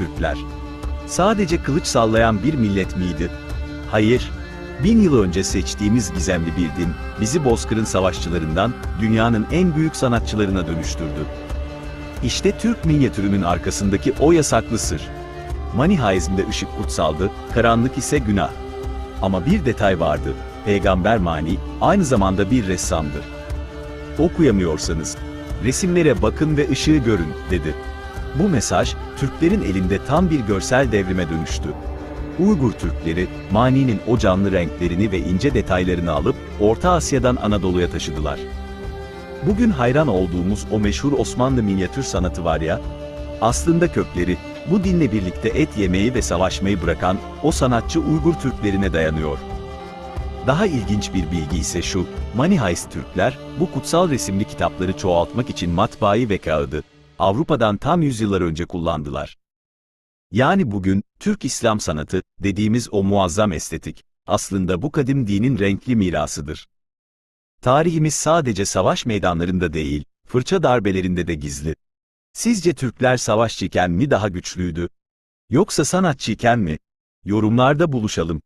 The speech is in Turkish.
Türkler. Sadece kılıç sallayan bir millet miydi? Hayır. Bin yıl önce seçtiğimiz gizemli bir din, bizi bozkırın savaşçılarından, dünyanın en büyük sanatçılarına dönüştürdü. İşte Türk minyatürünün arkasındaki o yasaklı sır. Manihaizmde ışık kutsaldı, karanlık ise günah. Ama bir detay vardı. Peygamber Mani, aynı zamanda bir ressamdır. Okuyamıyorsanız, resimlere bakın ve ışığı görün, dedi. Bu mesaj, Türklerin elinde tam bir görsel devrime dönüştü. Uygur Türkleri, Mani'nin o canlı renklerini ve ince detaylarını alıp, Orta Asya'dan Anadolu'ya taşıdılar. Bugün hayran olduğumuz o meşhur Osmanlı minyatür sanatı var ya, aslında kökleri, bu dinle birlikte et yemeyi ve savaşmayı bırakan o sanatçı Uygur Türklerine dayanıyor. Daha ilginç bir bilgi ise şu, Manihaist Türkler, bu kutsal resimli kitapları çoğaltmak için matbaayı ve kağıdı, Avrupa'dan tam yüzyıllar önce kullandılar. Yani bugün, Türk İslam sanatı, dediğimiz o muazzam estetik, aslında bu kadim dinin renkli mirasıdır. Tarihimiz sadece savaş meydanlarında değil, fırça darbelerinde de gizli. Sizce Türkler savaşçıyken mi daha güçlüydü? Yoksa sanatçıyken mi? Yorumlarda buluşalım.